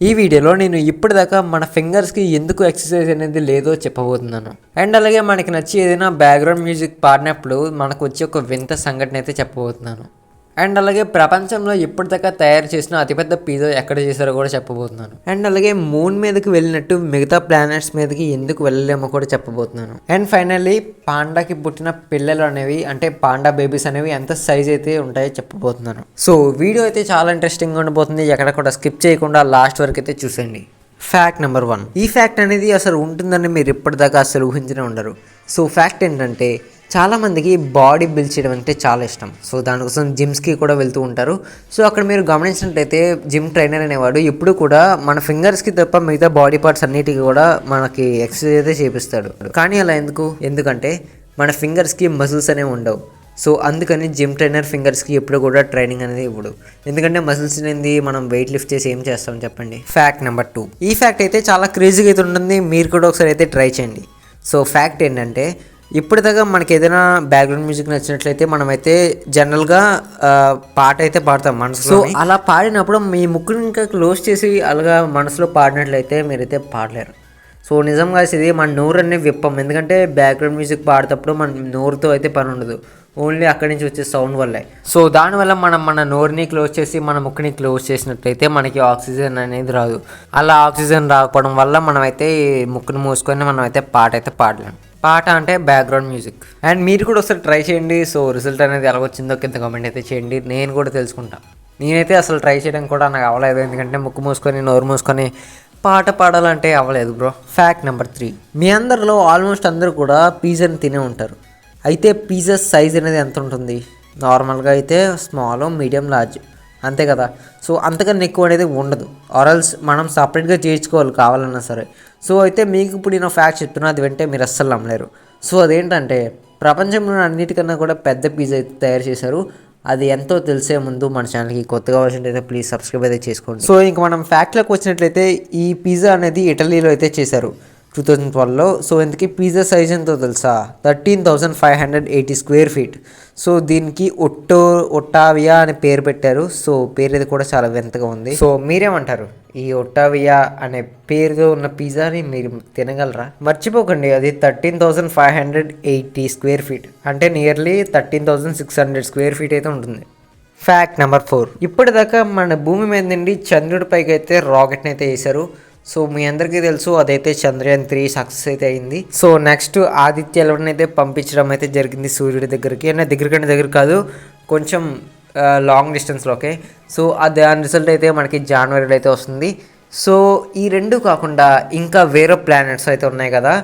ఈ వీడియోలో నేను ఇప్పటిదాకా మన ఫింగర్స్కి ఎందుకు ఎక్సర్సైజ్ అనేది లేదో చెప్పబోతున్నాను. అండ్ అలాగే మనకి నచ్చి ఏదైనా బ్యాక్గ్రౌండ్ మ్యూజిక్ పాడినప్పుడు మనకు వచ్చే ఒక వింత సంఘటన అయితే చెప్పబోతున్నాను. అండ్ అలాగే ప్రపంచంలో ఇప్పటిదాకా తయారు చేసిన అతిపెద్ద పిజ్జా ఎక్కడ చేశారో కూడా చెప్పబోతున్నాను. అండ్ అలాగే మూన్ మీదకి వెళ్ళినట్టు మిగతా ప్లానెట్స్ మీదకి ఎందుకు వెళ్ళలేమో కూడా చెప్పబోతున్నాను. అండ్ ఫైనల్లీ పాండాకి పుట్టిన పిల్లలు అనేవి అంటే పాండా బేబీస్ అనేవి ఎంత సైజ్ అయితే ఉంటాయో చెప్పబోతున్నాను. సో వీడియో అయితే చాలా ఇంట్రెస్టింగ్ ఉండబోతుంది. ఎక్కడ కూడా స్కిప్ చేయకుండా లాస్ట్ వరకు అయితే చూసేయండి. ఫ్యాక్ట్ నెంబర్ వన్ ఈ ఫ్యాక్ట్ అనేది అసలు ఉంటుందని మీరు ఇప్పటిదాకా అసలు ఊహించనే ఉండరు. సో ఫ్యాక్ట్ ఏంటంటే చాలామందికి బాడీ బిల్డ్ చేయడం అంటే చాలా ఇష్టం. సో దానికోసం జిమ్స్కి కూడా వెళ్తూ ఉంటారు. సో అక్కడ మీరు గమనించినట్లయితే జిమ్ ట్రైనర్ అనేవాడు ఎప్పుడు కూడా మన ఫింగర్స్కి తప్ప మిగతా బాడీ పార్ట్స్ అన్నిటికీ కూడా మనకి ఎక్సర్సైజ్ అయితే చేపిస్తాడు. కానీ అలా ఎందుకు? ఎందుకంటే మన ఫింగర్స్కి మసిల్స్ అనేవి ఉండవు. సో అందుకని జిమ్ ట్రైనర్ ఫింగర్స్కి ఎప్పుడు కూడా ట్రైనింగ్ అనేది ఇవ్వడు. ఎందుకంటే మసిల్స్ అనేది మనం వెయిట్ లిఫ్ట్ చేసి ఏం చేస్తాం చెప్పండి? ఫ్యాక్ట్ నెంబర్ టూ ఈ ఫ్యాక్ట్ అయితే చాలా క్రేజీగా అయితే ఉంటుంది. మీరు కూడా ఒకసారి అయితే ట్రై చేయండి. సో ఫ్యాక్ట్ ఏంటంటే ఇప్పటిదాకా మనకి ఏదైనా బ్యాక్గ్రౌండ్ మ్యూజిక్ నచ్చినట్లయితే మనమైతే జనరల్గా పాట అయితే పాడతాం మనసులో సో అలా పాడినప్పుడు మీ ముక్కుని ఇంకా క్లోజ్ చేసి అలాగా మనసులో పాడినట్లయితే మీరైతే పాడలేరు. సో నిజంగా ఇది మన నోరు అనేది విప్పం. ఎందుకంటే బ్యాక్గ్రౌండ్ మ్యూజిక్ పాడేటప్పుడు మన నోరుతో అయితే పని ఉండదు. ఓన్లీ అక్కడి నుంచి వచ్చే సౌండ్ వల్లే. సో దానివల్ల మనం మన నోరుని క్లోజ్ చేసి మన ముక్కుని క్లోజ్ చేసినట్లయితే మనకి ఆక్సిజన్ అనేది రాదు. అలా ఆక్సిజన్ రాకపోవడం వల్ల మనమైతే ముక్కును మూసుకొని మనం అయితే పాట అయితే పాడలేము పాట అంటే బ్యాక్గ్రౌండ్ మ్యూజిక్ అండ్ మీరు కూడా ఒకసారి ట్రై చేయండి. సో రిజల్ట్ అనేది ఎలా వచ్చిందో కింద కామెంట్ అయితే చేయండి. నేను కూడా తెలుసుకుంటా. నేనైతే అసలు ట్రై చేయడం కూడా నాకు అవ్వలేదు ఎందుకంటే ముక్కు మూసుకొని నోరు మూసుకొని పాట పాడాలంటే అవ్వలేదు బ్రో. ఫ్యాక్ట్ నెంబర్ త్రీ మీ అందరిలో ఆల్మోస్ట్ అందరూ కూడా పిజ్జాని తినే ఉంటారు. అయితే పిజ్జా సైజ్ అనేది ఎంత ఉంటుంది? నార్మల్గా అయితే స్మాల్ మీడియం లార్జ్ అంతే కదా? సో అంతకన్నా ఎక్కువ అనేది ఉండదు. ఆరల్స్ మనం సపరేట్గా చేయించుకోవాలి కావాలన్నా సరే. సో అయితే మీకు ఇప్పుడు నేను ఫ్యాక్ట్ చెప్తున్నా అది వింటే మీరు అస్సలు నమ్మలేరు. సో అదేంటంటే ప్రపంచంలో అన్నిటికన్నా కూడా పెద్ద పిజ్జా అయితే తయారు చేశారు. అది ఎంతో తెలిసే ముందు మన ఛానల్కి కొత్తగా వచ్చినట్లయితే ప్లీజ్ సబ్స్క్రైబ్ అయితే చేసుకోండి. సో ఇంక మనం ఫ్యాక్ట్లోకి వచ్చినట్లయితే ఈ పిజ్జా అనేది ఇటలీలో అయితే చేశారు. టూ థౌజండ్ ట్వెల్వ్లో సో ఇంతకీ పిజ్జా సైజ్ ఎంతో తెలుసా? Thirteen thousand five hundred eighty square feet so దీనికి ఒట్టో ఒట్టావియా అని పేరు పెట్టారు. సో పేరు ఇది కూడా చాలా వింతగా ఉంది. సో మీరేమంటారు? ఈ ఒట్టావియా అనే పేరుతో ఉన్న పిజ్జాని మీరు తినగలరా? మర్చిపోకండి అది thirteen thousand five hundred eighty square feet అంటే nearly thirteen thousand six hundred square feet అయితే ఉంటుంది. ఫ్యాక్ట్ నెంబర్ ఫోర్ ఇప్పటిదాకా మన భూమి మీద నుండి చంద్రుడి పైకి అయితే రాకెట్ని అయితే వేశారు. సో మీ అందరికీ తెలుసు అదైతే చంద్రయాన్ త్రీ సక్సెస్ అయితే అయింది. సో నెక్స్ట్ ఆదిత్య ఎలవన్ అయితే పంపించడం అయితే జరిగింది సూర్యుడి దగ్గరికి. అంటే దగ్గరికంటే దగ్గర కాదు కొంచెం లాంగ్ డిస్టెన్స్లోకే సో ఆ దాని రిజల్ట్ అయితే మనకి జనవరిలో అయితే వస్తుంది. సో ఈ రెండు కాకుండా ఇంకా వేరే ప్లానెట్స్ అయితే ఉన్నాయి కదా?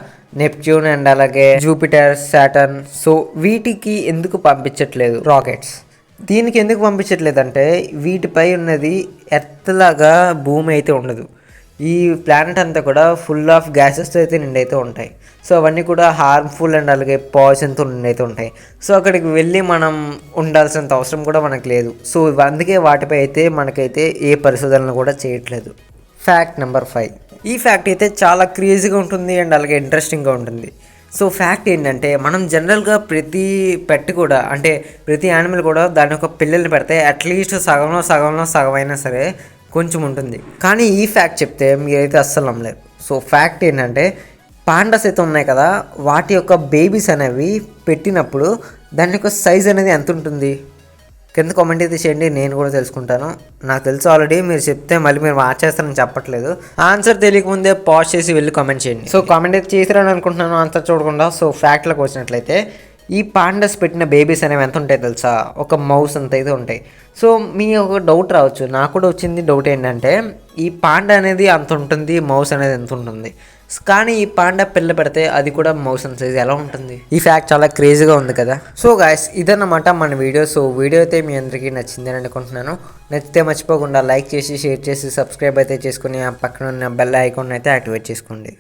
నెప్ట్యూన్ అండ్ అలాగే జూపిటర్ సాటర్న్ సో వీటికి ఎందుకు పంపించట్లేదు రాకెట్స్ దీనికి ఎందుకు పంపించట్లేదంటే వీటిపై ఉన్నది ఎర్త్ లాగా భూమి అయితే ఉండదు. ఈ ప్లానెట్ అంతా కూడా ఫుల్ ఆఫ్ గ్యాసెస్ అయితే నిండైతే ఉంటాయి. సో అవన్నీ కూడా హార్మ్ఫుల్ అండ్ అలాగే పాయిజన్తో నిండైతే ఉంటాయి. సో అక్కడికి వెళ్ళి మనం ఉండాల్సినంత అవసరం కూడా మనకు లేదు. సో అందుకే వాటిపై అయితే మనకైతే ఏ పరిశోధనలు కూడా చేయట్లేదు. ఫ్యాక్ట్ నెంబర్ ఫైవ్ ఈ ఫ్యాక్ట్ అయితే చాలా క్రేజీగా ఉంటుంది అండ్ అలాగే ఇంట్రెస్టింగ్గా ఉంటుంది. సో ఫ్యాక్ట్ ఏంటంటే మనం జనరల్గా ప్రతి పెట్ కూడా అంటే ప్రతి యానిమల్ కూడా దాని యొక్క పిల్లల్ని పెడితే అట్లీస్ట్ సగంలో సగంలో సగం అయినా సరే కొంచెం ఉంటుంది కానీ ఈ ఫ్యాక్ట్ చెప్తే మీరైతే అస్సలు నమ్మలేరు. సో ఫ్యాక్ట్ ఏంటంటే పాండస్ అయితే ఉన్నాయి కదా వాటి యొక్క బేబీస్ అనేవి పెట్టినప్పుడు దాని యొక్క సైజ్ అనేది ఎంత ఉంటుంది కింద కామెంట్ అయితే చేయండి నేను కూడా తెలుసుకుంటాను. నాకు తెలుసు ఆల్రెడీ మీరు చెప్తే మళ్ళీ మీరు మార్చేస్తారని చెప్పట్లేదు. ఆన్సర్ తెలియకముందే పాజ్ చేసి వెళ్ళి కామెంట్ చేయండి. సో కామెంట్ అయితే చేసిరని అనుకుంటున్నాను ఆన్సర్ చూడకుండా. సో ఫ్యాక్ట్లోకి వచ్చినట్లయితే ఈ పాండస్ పెట్టిన బేబీస్ అనేవి ఎంత ఉంటాయి తెలుసా? ఒక మౌస్ అంత అయితే ఉంటాయి. సో మీ ఒక డౌట్ రావచ్చు. నాకు కూడా వచ్చింది డౌట్ ఏంటంటే ఈ పాండ అనేది అంత ఉంటుంది మౌస్ అనేది ఎంత ఉంటుంది? కానీ ఈ పాండా పిల్ల పెడితే అది కూడా మౌస్ అండ్ సైజ్ ఎలా ఉంటుంది? ఈ ఫ్యాక్ట్ చాలా క్రేజీగా ఉంది కదా? సో గాయస్ ఇదన్నమాట మన వీడియో సో వీడియో అయితే మీ అందరికీ నచ్చిందని అనుకుంటున్నాను. నచ్చితే మర్చిపోకుండా లైక్ చేసి షేర్ చేసి సబ్స్క్రైబ్ అయితే చేసుకుని ఆ పక్కన ఉన్న బెల్ ఐకాన్ అయితే యాక్టివేట్ చేసుకోండి.